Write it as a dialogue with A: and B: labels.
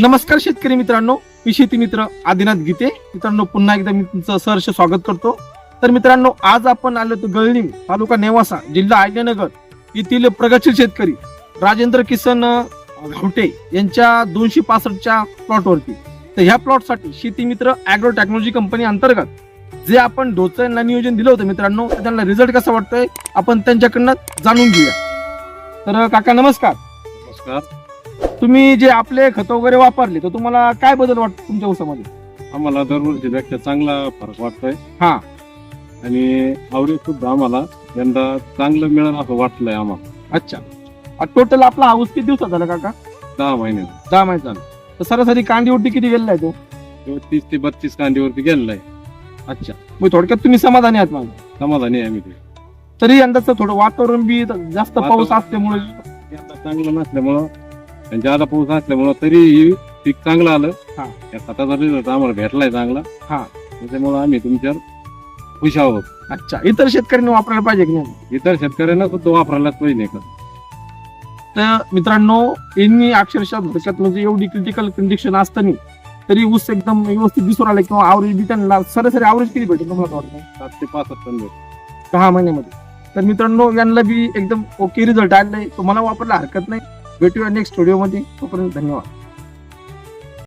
A: नमस्कार शेतकरी मित्रांनो मी शेती मित्र आदिनाथ गीते. मित्रांनो पुन्हा एकदा मी तुमचं सहर्ष स्वागत करतो. तर मित्रांनो आज आपण आलो तर गळणी तालुका नेवासा जिल्हा आयनगर येथील प्रगतशील शेतकरी राजेंद्र किसन घावटे यांच्या दोनशे पासष्टच्या प्लॉटवरती. तर ह्या प्लॉटसाठी शेती मित्र अॅग्रो टेक्नॉलॉजी कंपनी अंतर्गत जे आपण डोचं यांना नियोजन दिलं होतं मित्रांनो त्यांना रिझल्ट कसा वाटतोय आपण त्यांच्याकडनं जाणून घेऊया. तर काका नमस्कार.
B: नमस्कार.
A: तुम्ही जे आपले खत वगैरे वापरले तर तुम्हाला काय बदल वाटतो तुमच्या ऊसामध्ये?
B: आम्हाला दरवर्षीपेक्षा चांगला फरक वाटतोय.
A: हा.
B: आणि आवरेज सुद्धा आम्हाला यंदा चांगलं मिळेल असं वाटलंय आम्हाला.
A: अच्छा. टोटल आपला हाऊस किती दिवसात झाला काका?
B: दहा महिने.
A: दहा माहिती झालं. तर सरासरी कांदीवरती किती गेलेला आहे तो?
B: तेव्हा तीस ते बत्तीस कांदीवरती गेलेलाय
A: अच्छा. मग थोडक्यात तुम्ही समाधानी आहात माझं.
B: समाधानी आहे आम्ही ते.
A: तरी यंदाचं थोडं वातावरण बी जास्त पाऊस
B: वातावरण-
A: असल्यामुळे
B: यंदा चांगलं नसल्यामुळं आणि जादा पाऊस असल्यामुळं तरी पीक चांगलं आलं.
A: हा.
B: या खताचा रिझल्ट आम्हाला भेटलाय चांगला.
A: हा.
B: त्याच्यामुळं आम्ही तुमच्यावर खुश आहोत.
A: अच्छा. इतर शेतकऱ्यांनी वापरायला पाहिजे की नाही?
B: इतर शेतकऱ्यांना सुद्धा वापरायलाच पाहिजे का?
A: तर मित्रांनो यांनी अक्षरशः थोडक्यात म्हणजे एवढी क्रिटिकल कंडिशन असताना तरी ऊस एकदम व्यवस्थित दिसून राहिला किंवा आवरेज बी त्यांना सरासरी आवरेज किती भेटेल तुम्हाला वाटतं?
B: सात ते पासष्ट टन भेटतो.
A: दहा महिन्यामध्ये. तर मित्रांनो यांना बी एकदम ओके रिझल्ट आहे. तुम्हाला वापरायला हरकत नाही. भेटूया नेक्स्ट व्हिडिओमध्ये तोपर्यंत धन्यवाद.